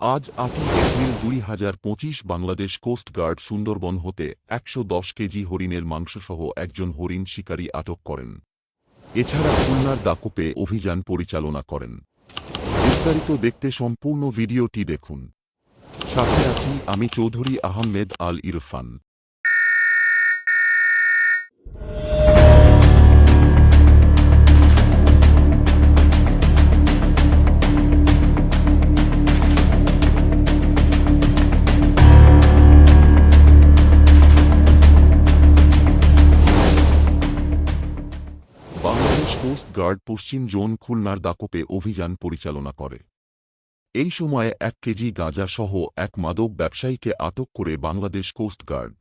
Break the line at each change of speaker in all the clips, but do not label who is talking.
আজ আটই এপ্রিল দুই হাজার পঁচিশ বাংলাদেশ কোস্টগার্ড সুন্দরবন হতে একশো দশ কেজি হরিণের মাংসসহ একজন হরিণ শিকারী আটক করেন। এছাড়া খুলনার দাকুপে অভিযান পরিচালনা করেন। বিস্তারিত দেখতে সম্পূর্ণ ভিডিওটি দেখুন। সাথে আছি আমি চৌধুরী আহমেদ আল ইরফান বাংলাদেশ কোস্ট গার্ড পশ্চিম জোন খুলনার দাকোপে অভিযান পরিচালনা করে। এই সময়ে এক কেজি গাঁজা সহ এক মাদক ব্যবসায়ীকে আটক করে Bangladesh coast guard.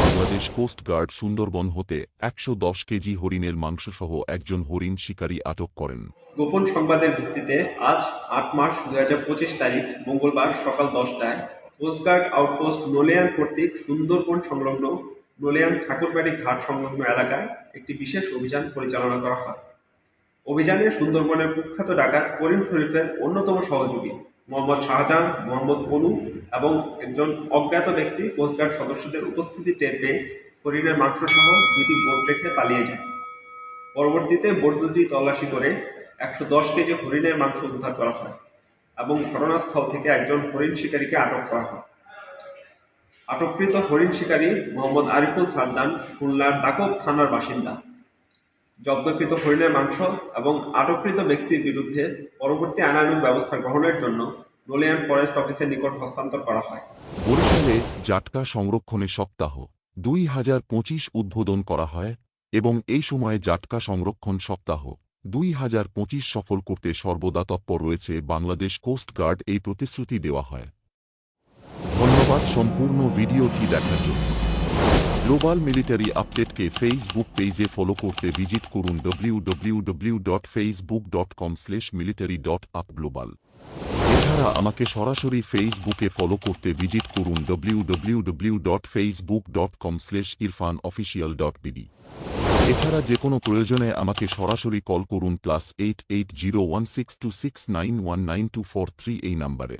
Bangladesh coast guard Sundarban হতে একশো দশ কেজি হরিণের মাংসসহ একজন হরিণ শিকারী আটক করেন।
গোপন সংবাদের ভিত্তিতে আজ আট মার্চ দুই হাজার পঁচিশ তারিখ মঙ্গলবার সকাল দশটায় কোস্টগার্ড আউটপোস্ট নোলিয়ান কর্তৃক সুন্দরবন সংলগ্ন নোলিয়ান ঠাকুরবাড়ি ঘাট সংলগ্ন এলাকায় একটি বিশেষ অভিযান পরিচালনা করা হয়। অভিযানে সুন্দরবনের কুখ্যাত ডাকাত করিম শরীফের অন্যতম সহযোগী মোহাম্মদ শাহজাহান, মোহাম্মদ অনু এবং একজন অজ্ঞাত ব্যক্তি কোস্টগার্ড সদস্যদের উপস্থিতি টের পেয়ে হরিণের মাংসসহ দুটি বোট রেখে পালিয়ে যায়। পরবর্তীতে বোট দুটি তল্লাশি করে একশো দশ কেজি হরিণের মাংস উদ্ধার করা হয় এবং ঘটনাস্থল থেকে একজন হরিণ শিকারীকে আটক করা হয়। আটককৃত হরিণ শিকারী মোহাম্মদ আরিফুল সারদান খুলনার দাকব থানার বাসিন্দা। জব্দকৃত হরিণের মাংস এবং আটককৃত ব্যক্তির বিরুদ্ধে পরবর্তী আইনানুগ ব্যবস্থা গ্রহণের জন্য নোলিয়ান ফরেস্ট অফিসের নিকট হস্তান্তর করা হয়।
বরিশালে জাটকা সংরক্ষণে সপ্তাহ দুই হাজার পঁচিশ উদ্বোধন করা হয় এবং এই সময়ে জাটকা সংরক্ষণ সপ্তাহ দুই হাজার পঁচিশ সফল করতে সর্বদা তৎপর রয়েছে বাংলাদেশ কোস্ট গার্ড এই প্রতিশ্রুতি দেওয়া হয়। ধন্যবাদ সম্পূর্ণ ভিডিওটি দেখার জন্য। গ্লোবাল মিলিটারি আপডেটকে ফেসবুক পেজে ফলো করতে ভিজিট করুন www.facebook.com military.upglobal এছাড়া আমাকে সরাসরি ফেসবুকে ফলো করতে ভিজিট করুন www.facebook.com Irfan official dot BD এছাড়া যে কোনো প্রয়োজনে আমাকে সরাসরি কল করুন plus eight eight zero one six two six nine one nine two four three এই নাম্বারে